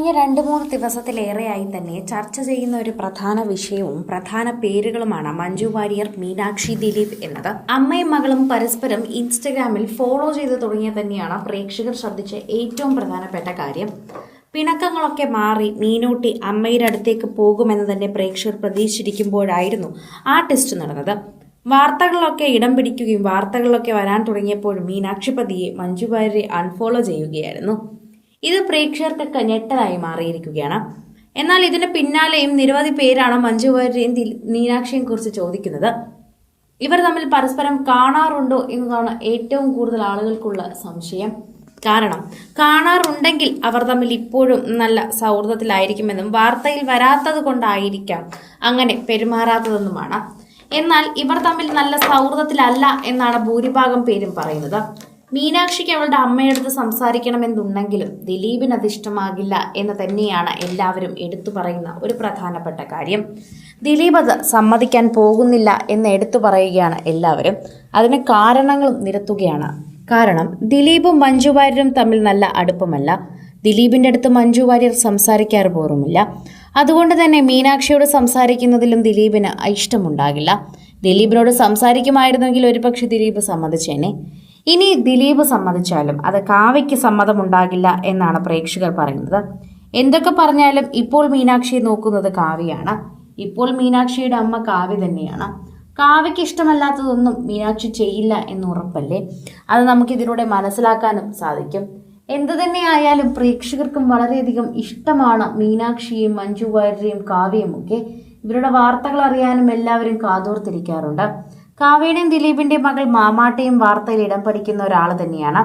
കഴിഞ്ഞ രണ്ട് മൂന്ന് ദിവസത്തിലേറെയായി തന്നെ ചർച്ച ചെയ്യുന്ന ഒരു പ്രധാന വിഷയവും പ്രധാന പേരുകളുമാണ് മഞ്ജു വാര്യർ മീനാക്ഷി ദിലീപ് എന്നത്. അമ്മയും മകളും പരസ്പരം ഇൻസ്റ്റഗ്രാമിൽ ഫോളോ ചെയ്ത് തുടങ്ങിയ തന്നെയാണ് പ്രേക്ഷകർ ശ്രദ്ധിച്ച ഏറ്റവും പ്രധാനപ്പെട്ട കാര്യം. പിണക്കങ്ങളൊക്കെ മാറി മീനൂട്ടി അമ്മയുടെ അടുത്തേക്ക് പോകുമെന്ന് തന്നെ പ്രേക്ഷകർ പ്രതീക്ഷിച്ചിരിക്കുമ്പോഴായിരുന്നു ആ ടെസ്റ്റ് നടന്നത്. വാർത്തകളിലൊക്കെ ഇടം പിടിക്കുകയും വാർത്തകളിലൊക്കെ വരാൻ തുടങ്ങിയപ്പോൾ മീനാക്ഷി പതിയെ മഞ്ജു വാര്യരെ അൺഫോളോ ചെയ്യുകയായിരുന്നു. ഇത് പ്രേക്ഷകർക്കൊക്കെ ഞെട്ടലായി മാറിയിരിക്കുകയാണ്. എന്നാൽ ഇതിന് പിന്നാലെയും നിരവധി പേരാണ് മഞ്ജു വാര്യരെയും മീനാക്ഷിയെയും കുറിച്ച് ചോദിക്കുന്നത്. ഇവർ തമ്മിൽ പരസ്പരം കാണാറുണ്ടോ എന്നതാണ് ഏറ്റവും കൂടുതൽ ആളുകൾക്കുള്ള സംശയം. കാരണം കാണാറുണ്ടെങ്കിൽ അവർ തമ്മിൽ ഇപ്പോഴും നല്ല സൗഹൃദത്തിലായിരിക്കുമെന്നും വാർത്തയിൽ വരാത്തത് കൊണ്ടായിരിക്കാം അങ്ങനെ പെരുമാറാത്തതെന്നുമാണ്. എന്നാൽ ഇവർ തമ്മിൽ നല്ല സൗഹൃദത്തിലല്ല എന്നാണ് ഭൂരിഭാഗം പേരും പറയുന്നത്. മീനാക്ഷിക്ക് അവളുടെ അമ്മയെടുത്ത് സംസാരിക്കണമെന്നുണ്ടെങ്കിലും ദിലീപിന് അത് ഇഷ്ടമാകില്ല എന്ന് തന്നെയാണ് എല്ലാവരും എടുത്തു പറയുന്ന ഒരു പ്രധാനപ്പെട്ട കാര്യം. ദിലീപ് അത് സമ്മതിക്കാൻ പോകുന്നില്ല എന്ന് എടുത്തു പറയുകയാണ് എല്ലാവരും. അതിന് കാരണങ്ങളും നിരത്തുകയാണ്. കാരണം ദിലീപും മഞ്ജു വാര്യരും തമ്മിൽ നല്ല അടുപ്പമല്ല. ദിലീപിന്റെ അടുത്ത് മഞ്ജു വാര്യർ സംസാരിക്കാറ് പോറുമില്ല അതുകൊണ്ട് തന്നെ മീനാക്ഷിയോട് സംസാരിക്കുന്നതിലും ദിലീപിന് ഇഷ്ടമുണ്ടാകില്ല. ദിലീപിനോട് സംസാരിക്കുമായിരുന്നെങ്കിൽ ഒരുപക്ഷെ ദിലീപ് സമ്മതിച്ചേനെ. ഇനി ദിലീപ് സമ്മതിച്ചാലും അത് കാവ്യയ്ക്ക് സമ്മതമുണ്ടാകില്ല എന്നാണ് പ്രേക്ഷകർ പറയുന്നത്. എന്തൊക്കെ പറഞ്ഞാലും ഇപ്പോൾ മീനാക്ഷി നോക്കുന്നത് കാവ്യയാണ്. ഇപ്പോൾ മീനാക്ഷിയുടെ അമ്മ കാവ്യ തന്നെയാണ്. കാവ്യയ്ക്ക് ഇഷ്ടമല്ലാത്തതൊന്നും മീനാക്ഷി ചെയ്യില്ല എന്ന് ഉറപ്പല്ലേ? അത് നമുക്കിതിലൂടെ മനസ്സിലാക്കാനും സാധിക്കും. എന്തു തന്നെയായാലും പ്രേക്ഷകർക്കും വളരെയധികം ഇഷ്ടമാണ് മീനാക്ഷിയും മഞ്ജു വാര്യരെയും കാവ്യയും ഒക്കെ. ഇവരുടെ വാർത്തകൾ അറിയാനും എല്ലാവരും കാതോർത്തിരിക്കാറുണ്ട്. കാവ്യയുടെയും ദിലീപിന്റെ മകൾ മാമാട്ടയും വാർത്തയിൽ ഇടം പഠിക്കുന്ന ഒരാൾ തന്നെയാണ്.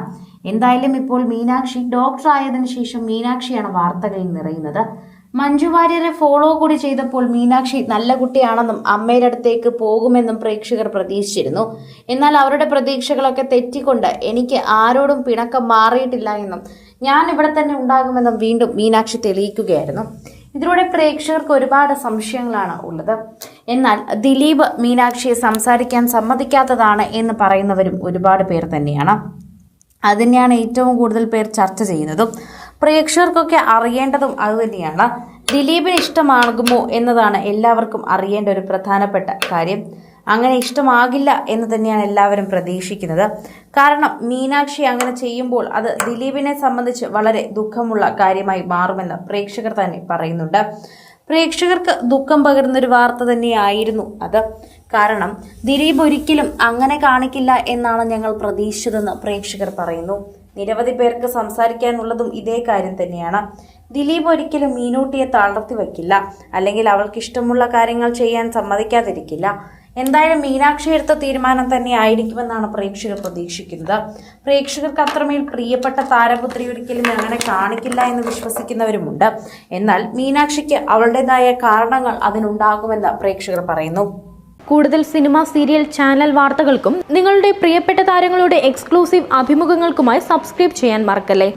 എന്തായാലും ഇപ്പോൾ മീനാക്ഷി ഡോക്ടർ ആയതിനു ശേഷം മീനാക്ഷിയാണ് വാർത്തകളിൽ നിറയുന്നത്. മഞ്ജു വാര്യരെ ഫോളോ കൂടി ചെയ്തപ്പോൾ മീനാക്ഷി നല്ല കുട്ടിയാണെന്നും അമ്മയുടെ അടുത്തേക്ക് പോകുമെന്നും പ്രേക്ഷകർ പ്രതീക്ഷിച്ചിരുന്നു. എന്നാൽ അവരുടെ പ്രതീക്ഷകളൊക്കെ തെറ്റിക്കൊണ്ട് എനിക്ക് ആരോടും പിണക്കം മാറിയിട്ടില്ല എന്നും ഞാൻ ഇവിടെ തന്നെ ഉണ്ടാകുമെന്നും വീണ്ടും മീനാക്ഷി തെളിയിക്കുകയായിരുന്നു. ഇതിലൂടെ പ്രേക്ഷകർക്ക് ഒരുപാട് സംശയങ്ങളാണ് ഉള്ളത്. എന്നാൽ ദിലീപ് മീനാക്ഷിയെ സംസാരിക്കാൻ സമ്മതിക്കാത്തതാണ് എന്ന് പറയുന്നവരും ഒരുപാട് പേർ തന്നെയാണ്. അതുതന്നെയാണ് ഏറ്റവും കൂടുതൽ പേർ ചർച്ച ചെയ്യുന്നതും പ്രേക്ഷകർക്കൊക്കെ അറിയേണ്ടതും അതുതന്നെയാണ് ദിലീപിന് ഇഷ്ടമാകുമോ എന്നതാണ് എല്ലാവർക്കും അറിയേണ്ട ഒരു പ്രധാനപ്പെട്ട കാര്യം. അങ്ങനെ ഇഷ്ടമാകില്ല എന്ന് തന്നെയാണ് എല്ലാവരും പ്രതീക്ഷിക്കുന്നത്. കാരണം മീനാക്ഷി അങ്ങനെ ചെയ്യുമ്പോൾ അത് ദിലീപിനെ സംബന്ധിച്ച് വളരെ ദുഃഖമുള്ള കാര്യമായി മാറുമെന്ന് പ്രേക്ഷകർ തന്നെ പറയുന്നുണ്ട്. പ്രേക്ഷകർക്ക് ദുഃഖം പകരുന്നൊരു വാർത്ത തന്നെയായിരുന്നു അത്. കാരണം ദിലീപ് ഒരിക്കലും അങ്ങനെ കാണിക്കില്ല എന്നാണ് ഞങ്ങൾ പ്രതീക്ഷിച്ചതെന്ന് പ്രേക്ഷകർ പറയുന്നു. നിരവധി പേർക്ക് സംസാരിക്കാനുള്ളതും ഇതേ കാര്യം തന്നെയാണ്. ദിലീപ് ഒരിക്കലും മീനൂട്ടിയെ തളർത്തി വയ്ക്കില്ല. അല്ലെങ്കിൽ അവൾക്ക് ഇഷ്ടമുള്ള കാര്യങ്ങൾ ചെയ്യാൻ സമ്മതിക്കാതിരിക്കില്ല. എന്തായാലും മീനാക്ഷി എടുത്ത തീരുമാനം തന്നെ ആയിരിക്കുമെന്നാണ് പ്രേക്ഷകർ പ്രതീക്ഷിക്കുന്നത്. പ്രേക്ഷകർക്ക് അത്രമേൽ പ്രിയപ്പെട്ട താരപുത്രി ഒരിക്കലും അങ്ങനെ കാണിക്കില്ല എന്ന് വിശ്വസിക്കുന്നവരുമുണ്ട്. എന്നാൽ മീനാക്ഷിക്ക് അവളുടേതായ കാരണങ്ങൾ അതിനുണ്ടാകുമെന്ന് പ്രേക്ഷകർ പറയുന്നു. കൂടുതൽ സിനിമ സീരിയൽ ചാനൽ വാർത്തകൾക്കും നിങ്ങളുടെ പ്രിയപ്പെട്ട താരങ്ങളുടെ എക്സ്ക്ലൂസീവ് അഭിമുഖങ്ങൾക്കുമായി സബ്സ്ക്രൈബ് ചെയ്യാൻ മറക്കല്ലേ?